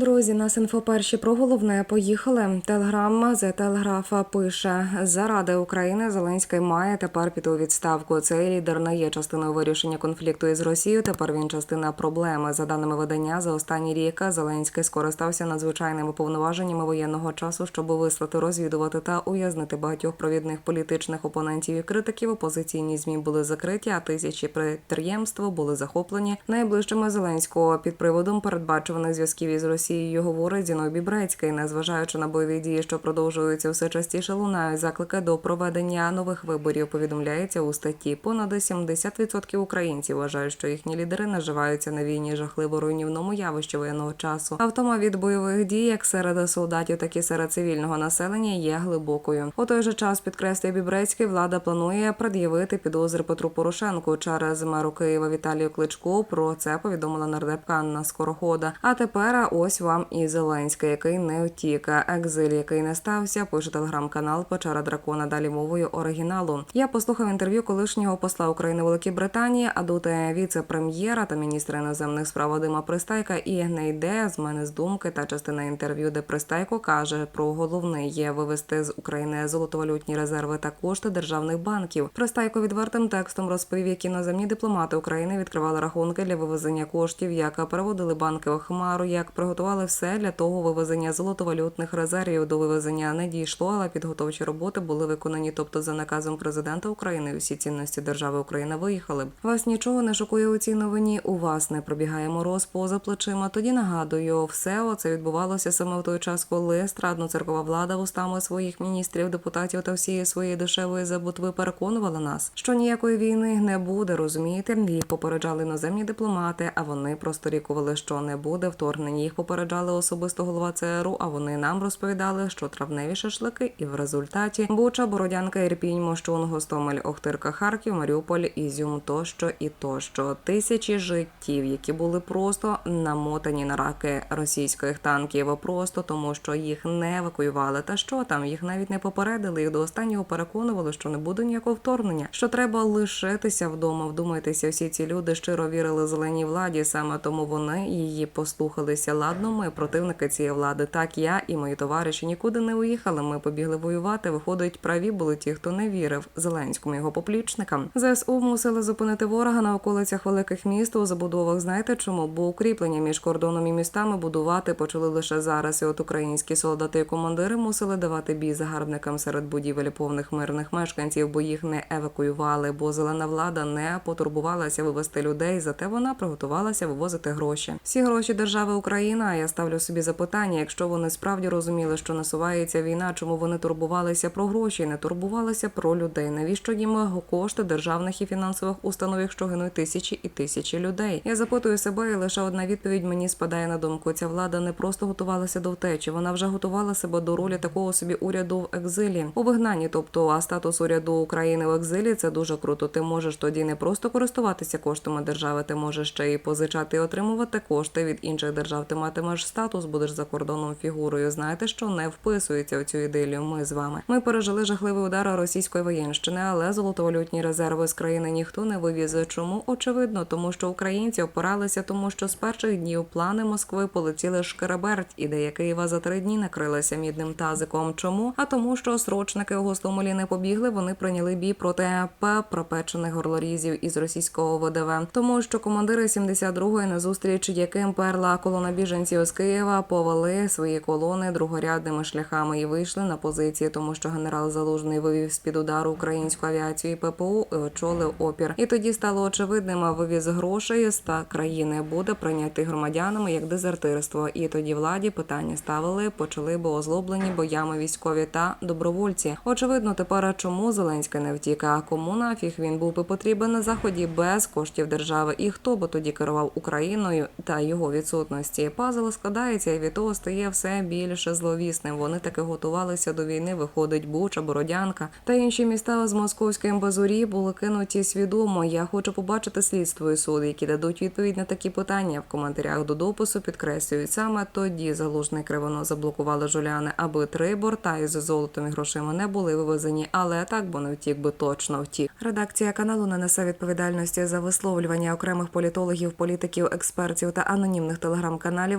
Друзі, нас інфоперші про головне поїхали. Телеграма за телеграфа пише: заради України Зеленський має тепер піти у відставку. Цей лідер не є частиною вирішення конфлікту із Росією. Тепер він частина проблеми. За даними видання, за останні рік Зеленський скористався надзвичайними повноваженнями воєнного часу, щоб вислати, розвідувати та уязнити багатьох провідних політичних опонентів і критиків. Опозиційні змі були закриті, а тисячі підприємств були захоплені найближчими Зеленського під приводом передбачуваних зв'язків із Росією. Говорить Зіновій Бібрецький, незважаючи на бойові дії, що продовжуються все частіше, лунають заклики до проведення нових виборів. Повідомляється у статті. Понад 70% українців вважають, що їхні лідери наживаються на війні жахливо руйнівному явищі воєнного часу. А втома від бойових дій, як серед солдатів, так і серед цивільного населення, є глибокою. У той же час підкреслює Бібрецький, влада планує пред'явити підозри Петру Порошенку через меру Києва Віталію Кличко. Про це повідомила нардепка Анна Скорохода. А тепер ось вам і Зеленський, який не втік. Екзиль, який не стався, пише телеграм-канал Печера Дракона. Далі мовою оригіналу. Я послухав інтерв'ю колишнього посла України Великій Британії, а доти віце-прем'єра та міністра іноземних справ Вадима Пристайка і не йде з мене з думки та частина інтерв'ю, де Пристайко каже про головне є вивести з України золотовалютні резерви та кошти державних банків. Пристайко відвертим текстом розповів, як іноземні дипломати України відкривали рахунки для вивезення коштів, як переводили банки в хмару, як приготували все для того вивезення золотовалютних резервів. До вивезення не дійшло, але підготовчі роботи були виконані. Тобто, за наказом президента України, усі цінності держави Україна виїхали. б. Вас нічого не шокує у цій новині. У вас не пробігає мороз поза плечима. Тоді нагадую, все оце відбувалося саме в той час, коли страдно церкова влада устами своїх міністрів, депутатів та всієї своєї дешевої забутви переконувала нас, що ніякої війни не буде. Розумієте, їх попереджали іноземні дипломати, а вони просторікували, що не буде вторгнення. Їх попереджали особисто голова ЦРУ, а вони нам розповідали, що травневі шашлики, і в результаті Буча, Бородянка, Ірпінь, Мощун, Гостомель, Охтирка, Харків, Маріуполь, Ізюм, тощо і тощо. Тисячі життів, які були просто намотані на раки російських танків, просто тому, що їх не евакуювали. Та що там їх навіть не попередили. Їх до останнього переконували, що не буде ніякого вторгнення, що треба лишитися вдома. Вдумайтеся, всі ці люди щиро вірили зеленій владі, саме тому вони її послухалися. Ладно, ми противники цієї влади. Так я і мої товариші нікуди не уїхали. Ми побігли воювати. Виходить, праві були ті, хто не вірив Зеленському його поплічникам. ЗСУ мусили зупинити ворога на околицях великих міст у забудовах. Знаєте чому? Бо укріплення між кордоном і містами будувати почали лише зараз. І от українські солдати і командири мусили давати бій загарбникам серед будівель повних мирних мешканців, бо їх не евакуювали. Бо зелена влада не потурбувалася вивести людей. Зате вона приготувалася вивозити гроші. Всі гроші держави Україна. Я ставлю собі запитання: якщо вони справді розуміли, що насувається війна, чому вони турбувалися про гроші, не турбувалися про людей? Навіщо їм кошти державних і фінансових установ, якщо гинуть тисячі і тисячі людей? Я запитую себе, і лише одна відповідь мені спадає на думку. Ця влада не просто готувалася до втечі, вона вже готувала себе до ролі такого собі уряду в екзилі у вигнанні. Тобто, а статус уряду України в екзилі це дуже круто. Ти можеш тоді не просто користуватися коштами держави, ти можеш ще й позичати і отримувати кошти від інших держав. Ти матимеш статус, будеш за кордоном фігурою. Знаєте, що не вписується в цю ідилію. Ми з вами. Ми пережили жахливий удар російської воєнщини, але золотовалютні резерви з країни ніхто не вивіз. Чому очевидно, тому що українці опиралися, тому що з перших днів плани Москви полетіли шкереберть, ідея Києва за три дні накрилася мідним тазиком. Чому? А тому, що срочники у Гостомелі не побігли, вони прийняли бій проти АП пропечених горлорізів із російського ВДВ, тому що командири 72-ї на зустріч, яким перла колона біженців з Києва, повели свої колони другорядними шляхами і вийшли на позиції, тому що генерал Залужний вивів з під удару українську авіацію і ППУ і очолив опір. І тоді стало очевидним, вивіз грошей з та країни буде прийнятий громадянами як дезертирство. І тоді владі питання ставили, почали бо озлоблені боями військові та добровольці. Очевидно, тепер чому Зеленський не втік, а кому нафіг він був би потрібен на заході без коштів держави, і хто би тоді керував Україною та його відсутності. Пазл складається і від того стає все більше зловісним. Вони таки готувалися до війни. Виходить Буча, Бородянка та інші міста з московської базурі були кинуті свідомо. Я хочу побачити слідство і суд, які дадуть відповідь на такі питання. В коментарях до допису підкреслюють саме тоді залужний кривоно заблокували жуляни, аби три борта із золотом і грошима не були вивезені, але так бо не втік би точно втік. Редакція каналу не несе відповідальності за висловлювання окремих політологів, політиків, експертів та анонімних телеграм-каналів.